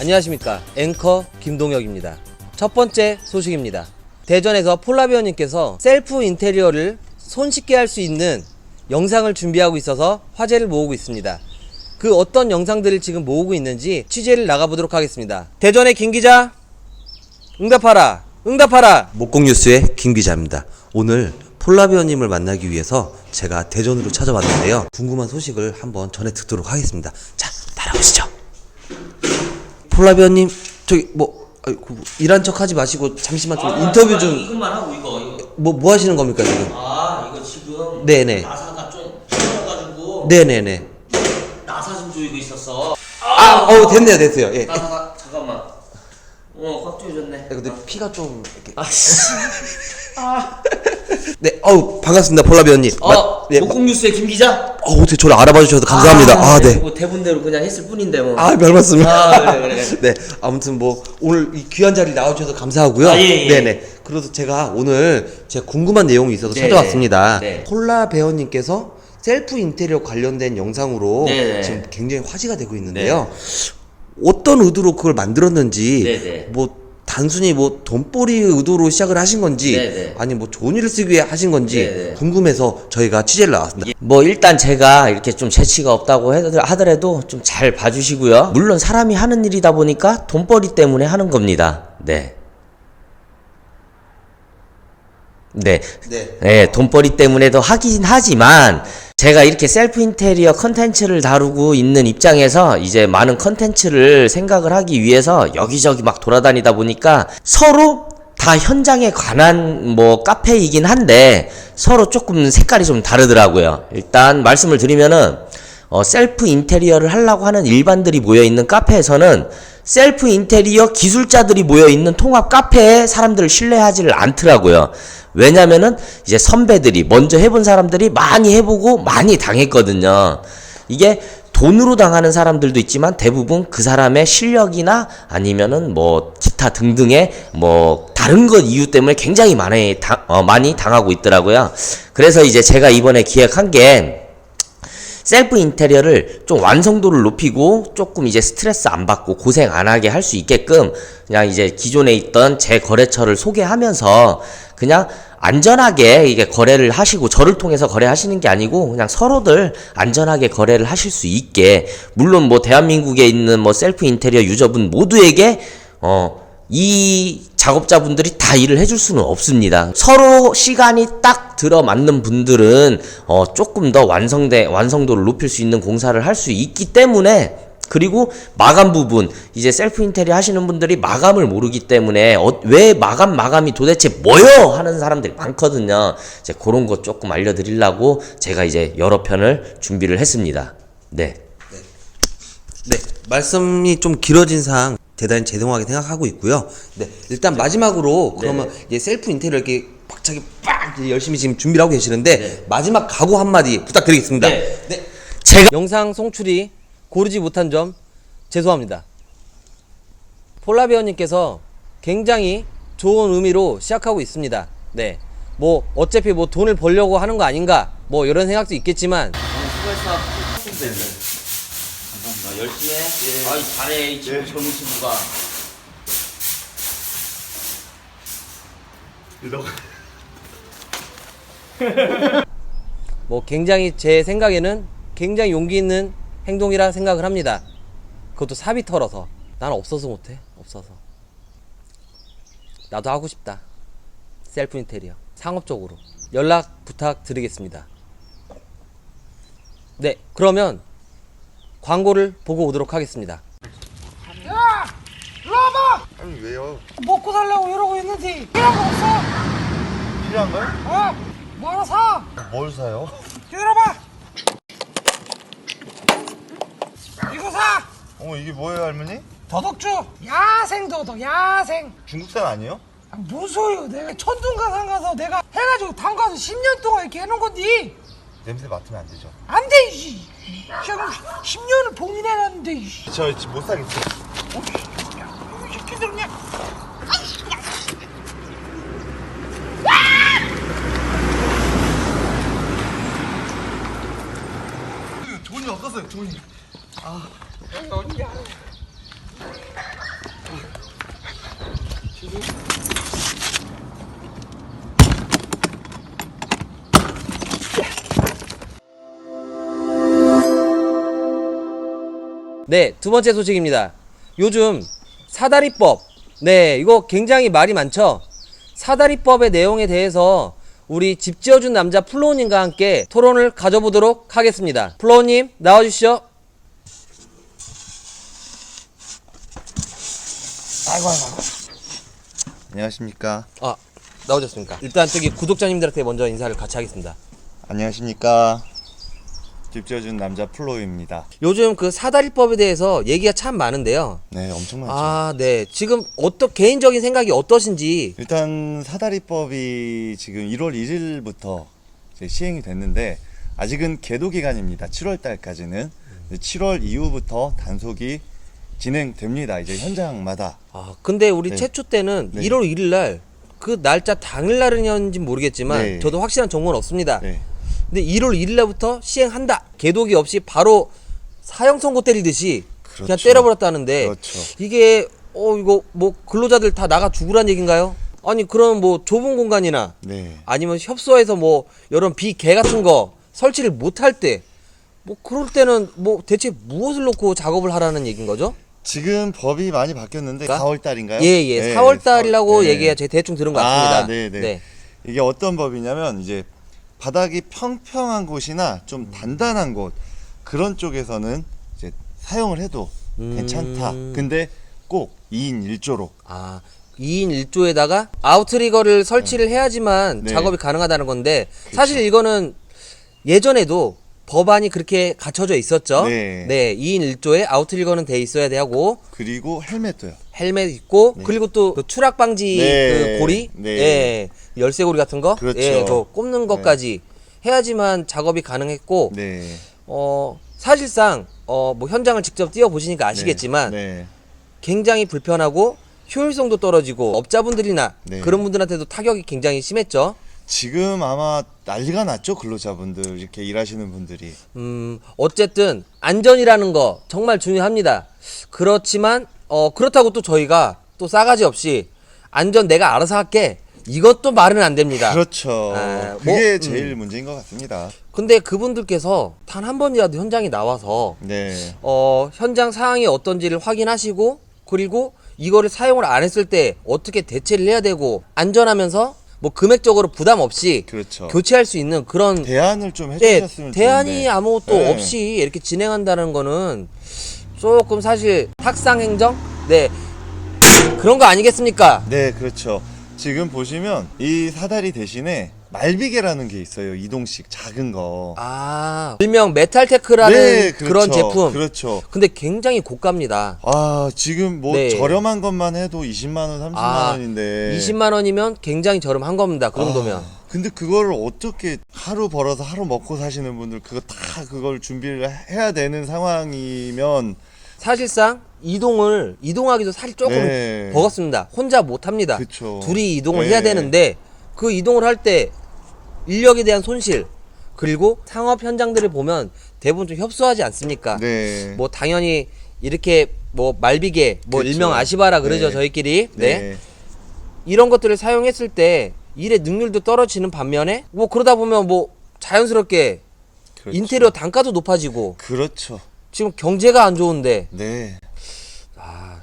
안녕하십니까. 앵커 김동혁입니다. 첫 번째 소식입니다. 대전에서 폴라비언님께서 셀프 인테리어를 손쉽게 할 수 있는 영상을 준비하고 있어서 화제를 모으고 있습니다. 그 어떤 영상들을 지금 모으고 있는지 취재를 나가보도록 하겠습니다. 대전의 김 기자 응답하라 응답하라. 목공뉴스의 김 기자입니다. 오늘 폴라비언님을 만나기 위해서 제가 대전으로 찾아왔는데요. 궁금한 소식을 한번 전해 듣도록 하겠습니다. 자 따라오시죠 폴라비언님 저기 뭐 아이고, 일한 척 하지 마시고 잠시만 좀 인터뷰 좀 이것만 하고 이거 이거 뭐 뭐 하시는 겁니까 지금? 아 이거 지금 네네. 나사가 좀 풀려가지고 네네네. 나사 좀 조이고 있었어 아, 어 됐네요, 됐어요. 예. 나사가 잠깐만 어꽉 조여졌네 근데 피가 좀 이렇게. 아씨 네, 어우 반갑습니다, 폴라비언님. 어 네, 목공뉴스의 김 기자 어, 어떻게 저를 알아봐 주셔서 감사합니다. 아, 네. 뭐 대본대로 그냥 했을 뿐인데 뭐 아, 별 말씀을. 아, 그래, 그래, 그래. 네, 아무튼 뭐 오늘 이 귀한 자리 나와 주셔서 감사하고요. 아, 예, 예. 네네. 그래서 제가 오늘 제가 궁금한 내용이 있어서 네, 찾아왔습니다. 네. 폴라 배우님께서 셀프 인테리어 관련된 영상으로 네, 네. 지금 굉장히 화제가 되고 있는데요. 어떤 의도로 그걸 만들었는지 네, 네. 뭐 단순히 뭐 돈벌이 의도로 시작을 하신 건지 네, 네. 아니 뭐 좋은 일을 쓰기 위해 하신 건지 네, 네. 궁금해서 저희가 취재를 나왔습니다. 뭐 일단 제가 이렇게 좀 재치가 없다고 하더라도 좀 잘 봐주시고요. 물론 사람이 하는 일이다 보니까 돈벌이 때문에 하는 겁니다. 네. 네. 네. 네, 돈벌이 때문에도 하긴 하지만 제가 이렇게 셀프 인테리어 컨텐츠를 다루고 있는 입장에서 이제 많은 컨텐츠를 생각을 하기 위해서 여기저기 막 돌아다니다 보니까 서로 다 현장에 관한 뭐 카페이긴 한데 서로 조금 색깔이 좀 다르더라고요. 일단 말씀을 드리면은 어, 셀프 인테리어를 하려고 하는 일반들이 모여 있는 카페에서는 셀프 인테리어 기술자들이 모여 있는 통합 카페에 사람들을 신뢰하지를 않더라고요. 왜냐면은 이제 선배들이 먼저 해본 사람들이 많이 해보고 많이 당했거든요. 이게 돈으로 당하는 사람들도 있지만 대부분 그 사람의 실력이나 아니면은 뭐 기타 등등의 뭐 다른 것 이유 때문에 굉장히 많이 당, 어, 많이 당하고 있더라고요. 그래서 이제 제가 이번에 기획한 게 셀프 인테리어를 좀 완성도를 높이고 조금 이제 스트레스 안 받고 고생 안 하게 할 수 있게끔 그냥 이제 기존에 있던 제 거래처를 소개하면서 그냥 안전하게 이게 거래를 하시고 저를 통해서 거래하시는 게 아니고 그냥 서로들 안전하게 거래를 하실 수 있게 물론 뭐 대한민국에 있는 뭐 셀프 인테리어 유저분 모두에게 어 이 작업자분들이 다 일을 해줄 수는 없습니다. 서로 시간이 딱 들어맞는 분들은 어 조금 더 완성돼 완성도를 높일 수 있는 공사를 할 수 있기 때문에 그리고 마감 부분 이제 셀프 인테리어 하시는 분들이 마감을 모르기 때문에 어, 왜 마감 마감이 도대체 뭐요 하는 사람들이 많거든요. 이제 그런 거 조금 알려드리려고 제가 이제 여러 편을 준비를 했습니다. 네. 네, 말씀이 좀 길어진 상 대단히 죄송하게 생각하고 있고요. 네, 일단 마지막으로 그러면 이제 셀프 인테리어 이렇게 박차게 빡 열심히 지금 준비를 하고 계시는데 마지막 각오 한마디 부탁드리겠습니다. 네. 제가 영상 송출이 고르지 못한 점 죄송합니다. 폴라비언님께서 굉장히 좋은 의미로 시작하고 있습니다. 네. 뭐 어차피 뭐 돈을 벌려고 하는 거 아닌가 뭐 이런 생각도 있겠지만 감사합니다. 열심히 해. 아이 잘해 이 친구 젊은 친구가. 뭐 굉장히 제 생각에는 굉장히 용기 있는 행동이라 생각을 합니다. 그것도 사비 털어서 나는 없어서 못해 없어서 나도 하고 싶다 셀프 인테리어 상업적으로 연락 부탁드리겠습니다. 네 그러면 광고를 보고 오도록 하겠습니다. 야! 일로 와봐! 아니 왜요? 먹고 살려고 이러고 있는데 필요한 거 없어? 필요한 거요? 어? 뭐 하나 사! 뭘 사요? 기다려봐! 이거 사! 어머 이게 뭐예요 할머니? 더덕주! 야생 더덕 야생! 중국산 아니에요? 아, 소리야 내가 천둥가상 가서 내가 해가지고 담가서 10년 동안 이렇게 해놓은 건데 냄새 맡으면 안 되죠. 안돼 이씨 지금 10년을 봉인해놨는데 이씨 저 지금 못 사겠어요. 이 새끼들 그냥 돈이 없었 어요 돈이. 어디야 네, 두 번째 소식입니다. 요즘 사다리법. 네, 이거 굉장히 말이 많죠? 사다리법의 내용에 대해서 우리 집 지어준 남자 플로우님과 함께 토론을 가져보도록 하겠습니다. 플로우님, 나와주시죠. 아이고 아이고. 안녕하십니까. 아, 나오셨습니까? 일단 저기 구독자님들한테 먼저 인사를 같이 하겠습니다. 안녕하십니까. 집 지어준 남자 플로우입니다. 요즘 그 사다리법에 대해서 얘기가 참 많은데요. 네, 엄청 많죠. 아, 네. 지금 어떤 개인적인 생각이 어떠신지. 일단 사다리법이 지금 1월 1일부터 시행이 됐는데 아직은 계도 기간입니다. 7월 달까지는 7월 이후부터 단속이 진행됩니다. 이제 현장마다. 아, 근데 우리 네. 최초 때는 네. 1월 1일 날 그 날짜 당일 날은지 모르겠지만 네. 저도 확실한 정보는 없습니다. 네. 근데 1월 1일 날부터 시행한다. 개독이 없이 바로 사형 선고 때리듯이 그냥 그렇죠. 때려버렸다는데 그렇죠. 이게 어 이거 뭐 근로자들 다 나가 죽으란 얘기인가요? 아니 그럼 뭐 좁은 공간이나 네. 아니면 협소해서 뭐 이런 비개 같은 거 설치를 못할 때 뭐 그럴 때는 뭐 대체 무엇을 놓고 작업을 하라는 얘기인 거죠? 지금 법이 많이 바뀌었는데 그러니까? 4월 달인가요? 예, 예. 4월 달이라고 네. 얘기해 제가 대충 들은 것 같습니다. 아, 네, 네. 이게 어떤 법이냐면 이제 바닥이 평평한 곳이나 좀 단단한 곳 그런 쪽에서는 이제 사용을 해도 음. 괜찮다. 근데 꼭 2인 1조로 아, 2인 1조에다가 아웃트리거를 설치를 해야지만 네. 작업이 가능하다는 건데 사실 이거는 예전에도 법안이 그렇게 갖춰져 있었죠. 네. 2인 1조에 아웃트리거는 돼 있어야 되고 그리고 헬멧도요. 헬멧 있고 네. 그리고 또 그 추락 방지 네. 그 고리 네. 예. 열쇠 고리 같은 거 그렇죠. 예, 그 꼽는 것까지 해야지만 작업이 가능했고 네. 어 사실상 어뭐 현장을 직접 뛰어 보시니까 아시겠지만 네. 굉장히 불편하고 효율성도 떨어지고 업자분들이나 네. 그런 분들한테도 타격이 굉장히 심했죠. 지금 아마 난리가 났죠 근로자분들 이렇게 일하시는 분들이 음, 어쨌든 안전이라는 거 정말 중요합니다. 그렇지만 어 그렇다고 또 저희가 또 싸가지 없이 안전 내가 알아서 할게 이것도 말은 안 됩니다. 그렇죠 아, 그게 뭐, 제일 문제인 것 같습니다 근데 그분들께서 단 한 번이라도 현장에 나와서 네 어 현장 상황이 어떤지를 확인하시고 그리고 이거를 사용을 안 했을 때 어떻게 대체를 해야 되고 안전하면서 뭐 금액적으로 부담 없이 그렇죠 교체할 수 있는 그런 대안을 좀 네, 해주셨으면 대안이 좋은데. 아무것도 네. 없이 이렇게 진행한다는 거는 조금 사실 탁상 행정? 네. 그런 거 아니겠습니까? 네, 그렇죠. 지금 보시면 이 사다리 대신에 말비계라는 게 있어요. 이동식 작은 거. 아, 일명 메탈테크라는 네, 그런 제품. 그렇죠. 근데 굉장히 고가입니다. 아, 지금 뭐 네. 저렴한 것만 해도 20만 원, 30만 아, 원인데. 20만 원이면 굉장히 저렴한 겁니다. 그 정도면. 아, 근데 그거를 어떻게 하루 벌어서 하루 먹고 사시는 분들 그거 다 그걸 준비를 해야 되는 상황이면 사실상 이동을 이동하기도 사실 조금 네. 버겁습니다. 혼자 못 합니다. 그쵸. 둘이 이동을 네. 해야 되는데 그 이동을 할 때 인력에 대한 손실 그리고 상업 현장들을 보면 대부분 좀 협소하지 않습니까? 네. 뭐 당연히 이렇게 뭐 말비계 뭐 그쵸. 일명 아시바라 그러죠 네. 저희끼리 네. 네. 이런 것들을 사용했을 때 일의 능률도 떨어지는 반면에 뭐 그러다 보면 뭐 자연스럽게 그렇죠. 인테리어 단가도 높아지고 그렇죠. 지금 경제가 안 좋은데 네. 아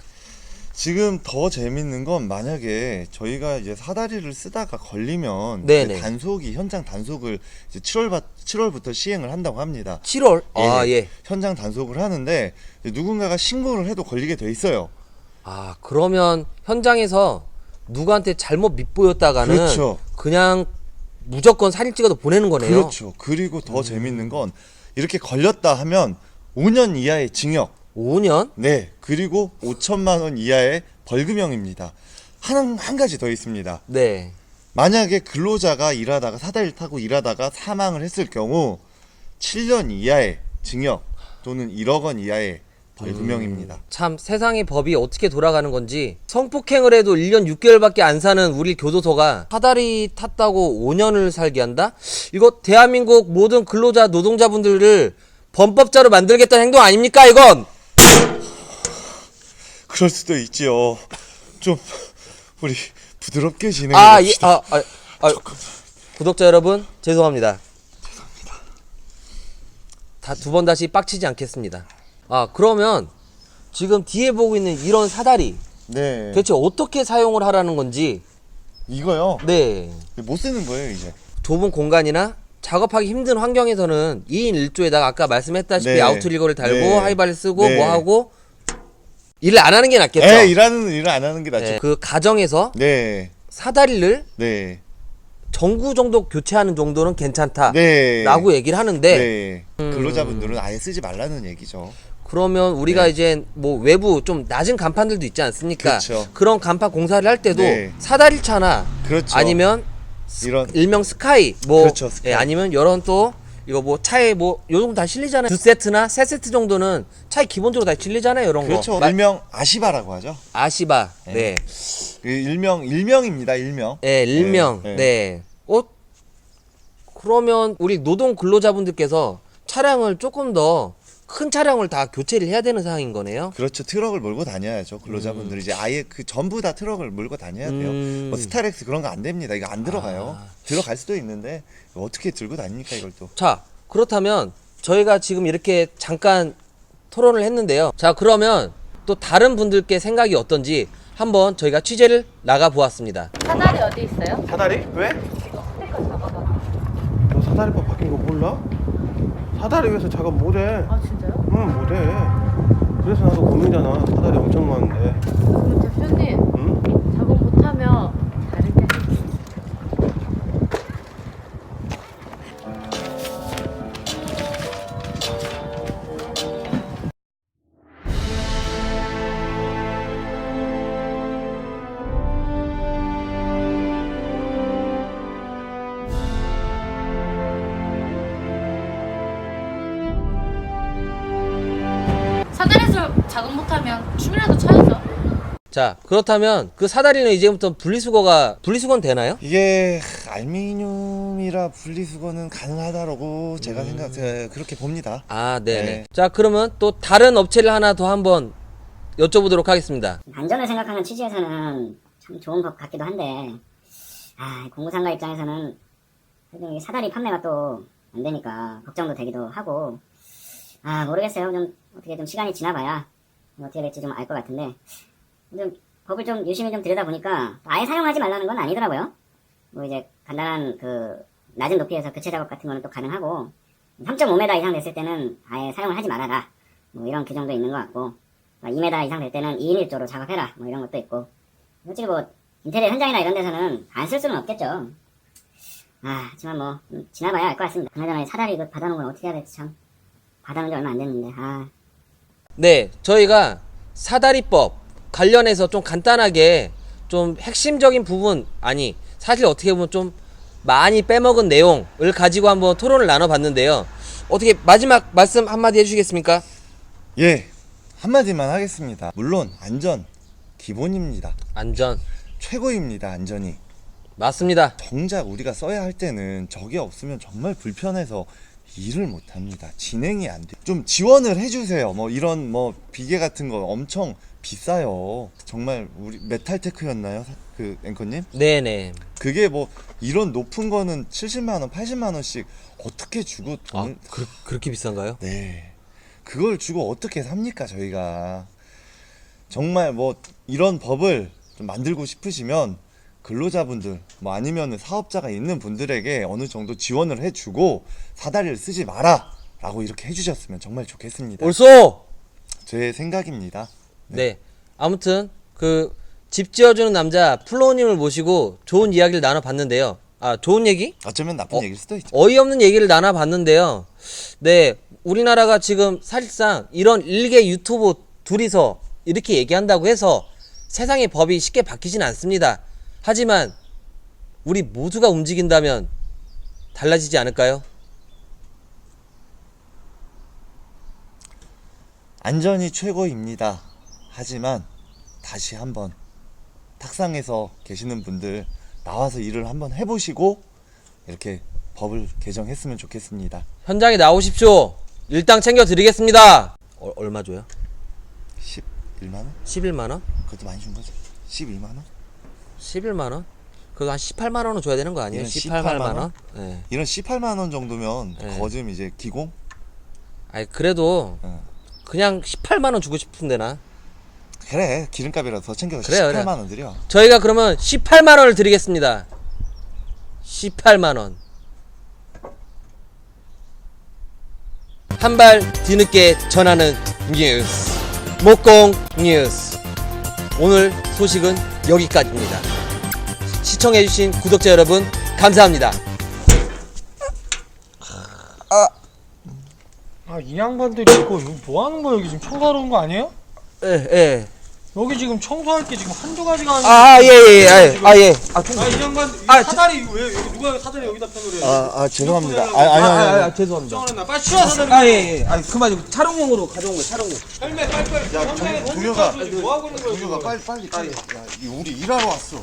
지금 더 재밌는 건 만약에 저희가 이제 사다리를 쓰다가 걸리면 네네. 단속이 현장 단속을 이제 7월 7월부터 시행을 한다고 합니다. 7월 아 예. 현장 단속을 하는데 이제 누군가가 신고를 해도 걸리게 돼 있어요. 아 그러면 현장에서 누구한테 잘못 밑보였다가는 그렇죠. 그냥 무조건 사진 찍어도 보내는 거네요. 그렇죠. 그리고 더 재밌는 건 이렇게 걸렸다 하면 5년 이하의 징역. 5년? 네. 그리고 5천만 원 이하의 벌금형입니다. 한, 한 가지 더 있습니다. 네. 만약에 근로자가 일하다가 사다리를 타고 일하다가 사망을 했을 경우 7년 이하의 징역 또는 1억 원 이하의 벌금형입니다. 참 세상의 법이 어떻게 돌아가는 건지 성폭행을 해도 1년 6개월밖에 안 사는 우리 교도소가 사다리 탔다고 5년을 살게 한다? 이거 대한민국 모든 근로자 노동자분들을 범법자로 만들겠다는 행동 아닙니까 이건? 그럴 수도 있지요. 좀 우리 부드럽게 아, 예, 진행해봅시다. 아, 아, 아, 구독자 여러분 죄송합니다. 다두 번 다시 빡치지 않겠습니다. 아 그러면 지금 뒤에 보고 있는 이런 사다리 네. 대체 어떻게 사용을 하라는 건지 이거요. 네 못 쓰는 거예요 이제. 좁은 공간이나 작업하기 힘든 환경에서는 2인 1조에다가 아까 말씀했다시피 네. 아우트리거를 달고 네. 하이바를 쓰고 네. 뭐 하고 일을 안 하는 게 낫겠죠. 에 일하는 일을 안 하는 게 낫죠. 네, 그 가정에서 네. 사다리를 네. 전구 정도 교체하는 정도는 괜찮다. 네. 라고 얘기를 하는데 네. 근로자분들은 아예 쓰지 말라는 얘기죠. 그러면 우리가 이제 뭐 외부 좀 낮은 간판들도 있지 않습니까? 그렇죠. 런 간판 공사를 할 때도 네. 사다리 차나 그렇죠. 아니면 이런 일명 스카이 뭐 그렇죠, 스카이. 예, 아니면 이런 또 이거 뭐 차에 뭐 요 정도 다 실리잖아요. 두 세트나 세 세트 정도는 차에 기본적으로 다 실리잖아요. 이런 그렇죠. 거. 마- 일명 아시바라고 하죠. 아시바. 네. 그 일명 일명입니다. 일명. 예, 일명. 네, 네. 네. 어 그러면 우리 노동 근로자분들께서 차량을 조금 더 큰 차량을 다 교체를 해야 되는 상황인 거네요. 그렇죠. 트럭을 몰고 다녀야죠. 근로자분들이 이제 아예 그 전부 다 트럭을 몰고 다녀야 돼요. 음. 뭐 스타렉스 그런 거 안 됩니다. 이거 안 들어가요. 들어갈 수도 있는데 어떻게 들고 다닙니까 이걸 또? 자, 그렇다면 저희가 지금 이렇게 잠깐 토론을 했는데요. 자, 그러면 또 다른 분들께 생각이 어떤지 한번 저희가 취재를 나가 보았습니다. 사다리 어디 있어요? 사다리? 왜? 스티커 잡아봐. 너 사다리법 바뀐 거 몰라? 사다리 위해서 작업 못해. 아 진짜요? 응, 못해. 그래서 나도 고민이잖아. 사다리 엄청 많은데. 그럼 대표님 응? 작업 못하면 사다리에서 작업 못하면 춤이라도 춰야죠. 자, 그렇다면 그 사다리는 이제부터 분리수거가 분리수거는 되나요? 이게 알미늄이라 분리수거는 가능하다라고 제가 음. 생각 에, 그렇게 봅니다. 아, 네네. 네. 자, 그러면 또 다른 업체를 하나 더 한번 여쭤보도록 하겠습니다. 안전을 생각하는 취지에서는 참 좋은 것 같기도 한데, 아, 공구상가 입장에서는 그래도 이 사다리 판매가 또 안 되니까 걱정도 되기도 하고, 아, 모르겠어요. 좀 어떻게 좀 시간이 지나봐야 어떻게 될지 좀 알 것 같은데, 좀 법을 좀 유심히 좀 들여다보니까 아예 사용하지 말라는 건 아니더라고요. 뭐 이제 간단한 그 낮은 높이에서 교체 작업 같은 거는 또 가능하고, 3.5m 이상 됐을 때는 아예 사용을 하지 말아라. 뭐 이런 규정도 있는 것 같고, 2m 이상 될 때는 2인 1조로 작업해라. 뭐 이런 것도 있고. 솔직히 뭐, 인테리어 현장이나 이런 데서는 안 쓸 수는 없겠죠. 아, 하지만 뭐, 음, 지나봐야 알 것 같습니다. 그나저나 이 사다리 이거 받아놓은 건 어떻게 해야 될지 참. 받아놓은 지 얼마 안 됐는데, 아. 네, 저희가 사다리법 관련해서 좀 간단하게 좀 핵심적인 부분, 아니, 사실 어떻게 보면 좀 많이 빼먹은 내용을 가지고 한번 토론을 나눠봤는데요. 어떻게 마지막 말씀 한마디 해주시겠습니까? 예, 한마디만 하겠습니다. 물론 안전 기본입니다. 안전. 최고입니다. 안전이. 맞습니다. 정작 우리가 써야 할 때는 저게 없으면 정말 불편해서 일을 못 합니다. 진행이 안 돼. 좀 지원을 해주세요. 뭐 이런 뭐 비계 같은 거 엄청 비싸요. 정말 우리 메탈테크였나요? 사- 그 앵커님? 네네. 그게 뭐 이런 높은 거는 70만 원, 80만 원씩 어떻게 주고 아, 돈? 그, 그렇게 비싼가요? 네. 그걸 주고 어떻게 삽니까, 저희가. 정말 뭐 이런 법을 좀 만들고 싶으시면 근로자분들 뭐 아니면 사업자가 있는 분들에게 어느 정도 지원을 해주고 사다리를 쓰지 마라 라고 이렇게 해주셨으면 정말 좋겠습니다. 옳소! 제 생각입니다. 네. 아무튼 그 집 지어주는 남자 플로우님을 모시고 좋은 이야기를 나눠봤는데요. 아 좋은 얘기? 어쩌면 나쁜 어? 얘기일 수도 있죠. 어이없는 얘기를 나눠봤는데요. 네, 우리나라가 지금 사실상 이런 일개 유튜브 둘이서 이렇게 얘기한다고 해서 세상의 법이 쉽게 바뀌진 않습니다. 하지만 우리 모두가 움직인다면 달라지지 않을까요? 안전이 최고입니다. 하지만 다시 한번 탁상에서 계시는 분들 나와서 일을 한번 해보시고 이렇게 법을 개정했으면 좋겠습니다. 현장에 나오십시오. 일당 챙겨드리겠습니다. 어, 얼마 줘요? 11만 원? 11만 원? 그것도 많이 준 거죠. 12만 원? 11만 원? 그래도 한 18만 원은 줘야 되는 거 아니에요? 이런 18만 18만 원? 원? 네. 이런 18만 원 정도면 네. 거즘 이제 기공? 아니 그래도 어. 그냥 18만 원 주고 싶은데 나. 그래 기름값이라도 더 챙겨서 그래요, 18만 그래. 원 드려 저희가 그러면 18만 원을 드리겠습니다. 18만 원. 한 발 뒤늦게 전하는 뉴스. 목공 뉴스. 오늘 소식은 여기까지입니다. 시청해주신 구독자 여러분, 감사합니다. 아이 양반들이 이거 뭐 하는 거야 여기 지금 온거 아니에요? 예, 예. 여기 지금 청소할 게 지금 한두 가지가 아니고 아, 예, 예, 예. 아, 예. 아, 좀. 아 이 양반 이 아, 사다리 왜 여기 누가 사다리 여기다 펴놓으래 아, 아 죄송합니다 이거 아, 아니 아니 아니 죄송합니다. 걱정을 했나 빨리 치워 사다리 아, 예, 예. 아, 그만, 촬영용으로 가져온 거예요, 촬영용. 헬멧 빨리 빨리 야, 헬멧 동료가- 가지고 뭐 하고 있는 거야 동료가 지금 빨리 빨리 빨리 야, 이 우리 일하러 왔어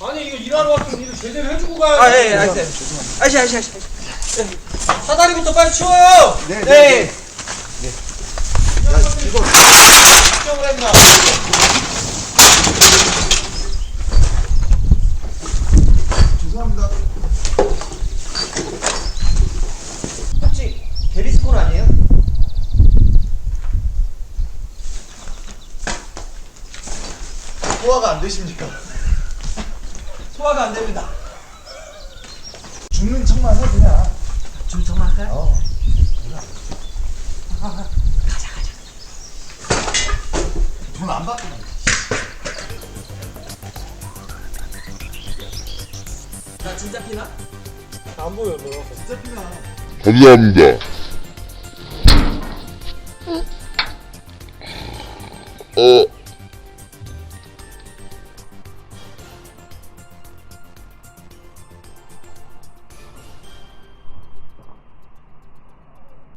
아니 이거 일하러 왔으면 일을 제대로 해주고 가야지 아, 예, 예, 알았어요. 아시, 아시, 아시. 사다리부터 빨리 치워 네, 네. 걱정을 했나 죄송합니다 혹시 게리스콘 아니에요? 소화가 안 되십니까? 소화가 안 됩니다. 죽는 척만 해 그냥 좀 정말 할까요? 어. 돈안 받고 나 진짜 피나? 안 보여 뭐 진짜 피나 감사합니다. 어,